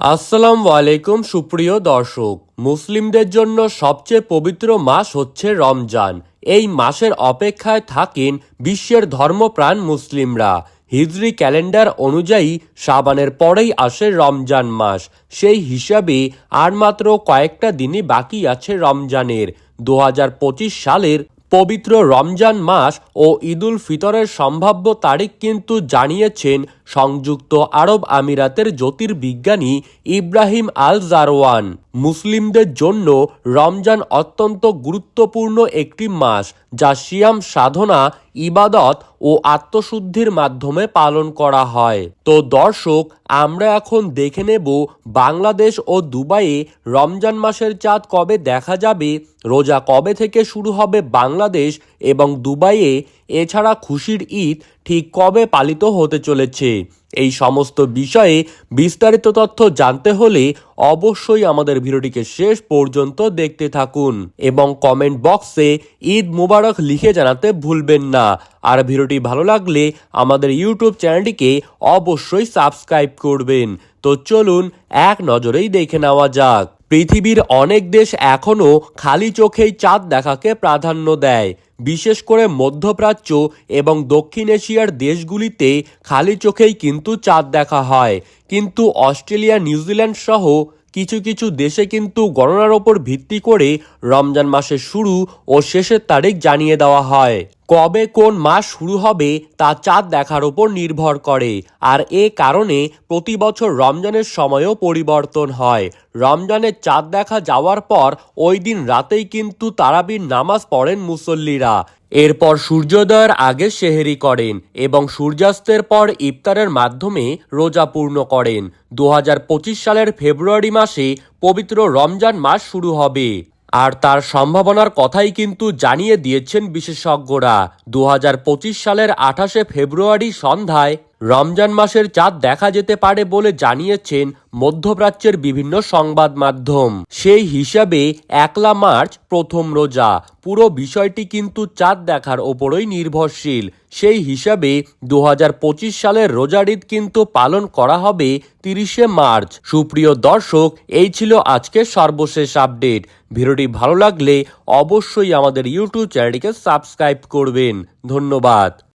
আসসালামু আলাইকুম, সুপ্রিয় দর্শক। মুসলিমদের জন্য সবচেয়ে পবিত্র মাস হচ্ছে রমজান। এই মাসের অপেক্ষায় থাকেন বিশ্বের ধর্মপ্রাণ মুসলিমরা। হিজরি ক্যালেন্ডার অনুযায়ী সাবানের পরেই আসে রমজান মাস। সেই হিসাবে আর মাত্র কয়েকটা দিনই বাকি আছে রমজানের। দু হাজার পঁচিশ সালের পবিত্র রমজান মাস ও ঈদুল ফিতরের সম্ভাব্য তারিখ কিন্তু জানিয়েছেন সংযুক্ত আরব আমিরাতের জ্যোতির্বিজ্ঞানী ইব্রাহিম আল জারওয়ান মুসলিমদের জন্য রমজান অত্যন্ত গুরুত্বপূর্ণ একটি মাস, যা সিয়াম সাধনা ইবাদত ও আত্মশুদ্ধির মাধ্যমে পালন করা হয়। তো দর্শক, আমরা এখন দেখে নেব বাংলাদেশ ও দুবাইয়ে রমজান মাসের চাঁদ কবে দেখা যাবে, রোজা কবে থেকে শুরু হবে বাংলাদেশ এবং দুবাইয়ে এছাড়া খুশির ঈদ ঠিক কবে পালিত হতে চলেছে। এই সমস্ত বিষয়ে বিস্তারিত তথ্য জানতে হলে অবশ্যই আমাদের ভিডিওটিকে শেষ পর্যন্ত দেখতে থাকুন এবং কমেন্ট বক্সে ঈদ মুবারক লিখে জানাতে ভুলবেন না। আর ভিডিওটি ভালো লাগলে আমাদের ইউটিউব চ্যানেলটিকে অবশ্যই সাবস্ক্রাইব করবেন। তো চলুন এক নজরেই দেখে নেওয়া যাক। পৃথিবীর অনেক দেশ এখনও খালি চোখেই চাঁদ দেখাকে প্রাধান্য দেয়। বিশেষ করে মধ্যপ্রাচ্য এবং দক্ষিণ এশিয়ার দেশগুলিতে খালি চোখেই কিন্তু চাঁদ দেখা হয়। কিন্তু অস্ট্রেলিয়া, নিউজিল্যান্ড সহ কিছু কিছু দেশে কিন্তু গণনার ওপর ভিত্তি করে রমজান মাসের শুরু ও শেষের তারিখ জানিয়ে দেওয়া হয়। কবে কোন মাস শুরু হবে তা চাঁদ দেখার ওপর নির্ভর করে। আর এ কারণে প্রতি বছর রমজানের সময়ও পরিবর্তন হয়। রমজানের চাঁদ দেখা যাওয়ার পর ওই দিন রাতেই কিন্তু তারাবির নামাজ পড়েন মুসল্লিরা। এরপর সূর্যোদয়ের আগে সেহেরি করেন এবং সূর্যাস্তের পর ইফতারের মাধ্যমে রোজা পূর্ণ করেন। দু হাজার পঁচিশ সালের ফেব্রুয়ারি মাসে পবিত্র রমজান মাস শুরু হবে। আর তার সম্ভাবনার কথাই কিন্তু জানিয়ে দিয়েছেন বিশেষজ্ঞরা। দু হাজার পঁচিশ সালের আঠাশে ফেব্রুয়ারি সন্ধ্যায় রমজান মাসের চাঁদ দেখা যেতে পারে বলে জানিয়েছেন মধ্যপ্রাচ্যের বিভিন্ন সংবাদ মাধ্যম। সেই হিসাবে একলা মার্চ প্রথম রোজা। পুরো বিষয়টি কিন্তু চাঁদ দেখার ওপরই নির্ভরশীল। সেই হিসাবে দু হাজার পঁচিশ সালের রোজার ঈদ কিন্তু পালন করা হবে তিরিশে মার্চ। সুপ্রিয় দর্শক, এই ছিল আজকের সর্বশেষ আপডেট। ভিডিওটি ভালো লাগলে অবশ্যই আমাদের ইউটিউব চ্যানেলটিকে সাবস্ক্রাইব করবেন। ধন্যবাদ।